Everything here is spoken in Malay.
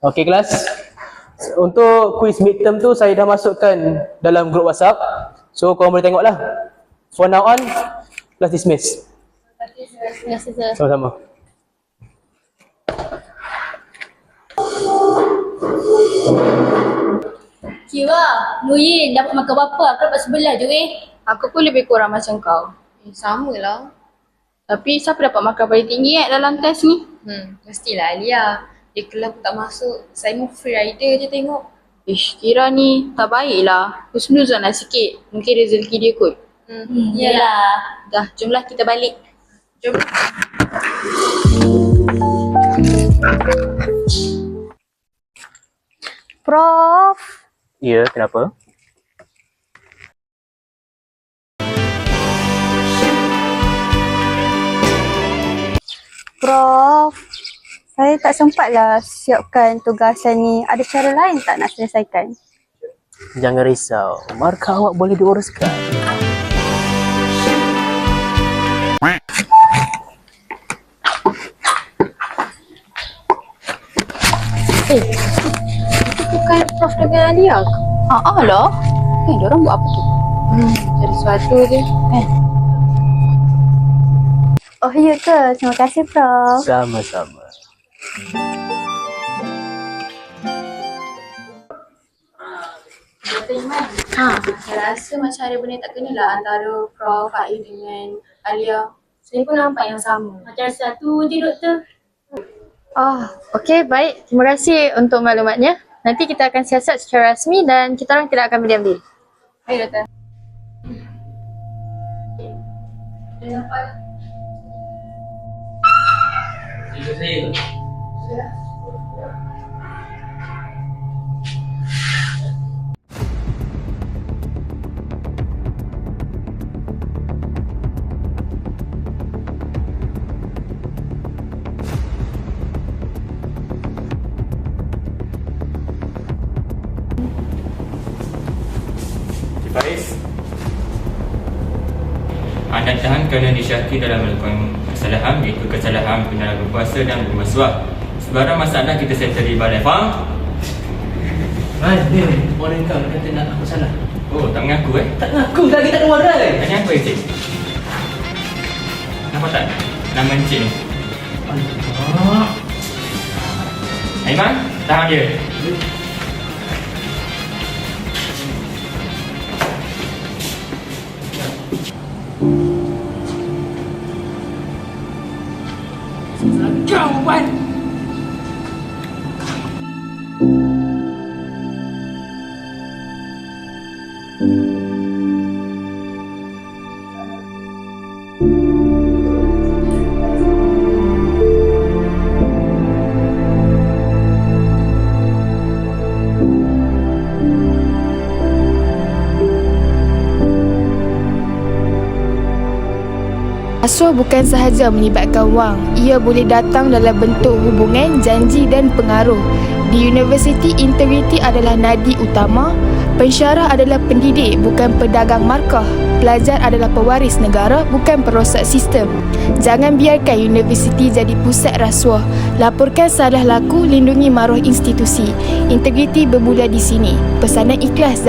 Okey kelas. Untuk quiz midterm tu saya dah masukkan dalam grup WhatsApp. So korang boleh tengoklah. For now on, class dismiss. Terima kasih sir. Sama-sama. Kira, Nuyin dapat makan berapa? Aku dapat sebelah je weh. Aku pun lebih kurang macam kau. Eh, sama lah. Tapi siapa dapat markah paling tinggi eh dalam test ni? Hmm, mestilah Alia. Dia kelas pun tak masuk. Saya mau free rider je tengok. Ish, kira ni tak baik lah. Husnuzon lah sikit. Mungkin rezeki dia kot. Hmm. Hmm, yelah. Dah, jomlah kita balik. Jom. Prof, Ya, kenapa? Prof. Saya tak sempatlah siapkan tugasan ni. Ada cara lain tak nak selesaikan? Jangan risau. Markah awak boleh diuruskan. Bukan Prof dengan Alia ke? Ah, ah lah. Eh, diorang buat apa tu? Hmm, cari sesuatu je. Eh, Oh ya ke? Terima kasih Prof. Sama-sama. Iman. Ha, saya rasa macam ada benda tak kena lah antara Prof. Faiz dengan Alia. Saya pun nampak yang sama. Macam satu je doktor. Oh, okey, baik. Terima kasih untuk maklumatnya. Nanti kita akan siasat secara rasmi dan kita orang tidak akan berdiam diri. Baik, Doktor. Encik Anda tahan kerana disyaki dalam melakukan kesalahan iaitu kesalahan penyalahgunaan berkuasa dan bermasuah Sebarang masalah kita settle di balai faham? Man, dia orang kau kata nak aku salah. Oh, tak mengaku eh? Tak ngaku lagi tak keluar dah. Tanya apa Encik? Nampak tak? Nama Encik ni Ah, Aiman, tahan dia thank you. Rasuah bukan sahaja melibatkan wang, ia boleh datang dalam bentuk hubungan, janji dan pengaruh. Di universiti, integriti adalah nadi utama, pensyarah adalah pendidik bukan pedagang markah. Pelajar adalah pewaris negara bukan perosak sistem. Jangan biarkan universiti jadi pusat rasuah. Laporkan salah laku, lindungi maruah institusi. Integriti bermula di sini. Pesanan ikhlas dan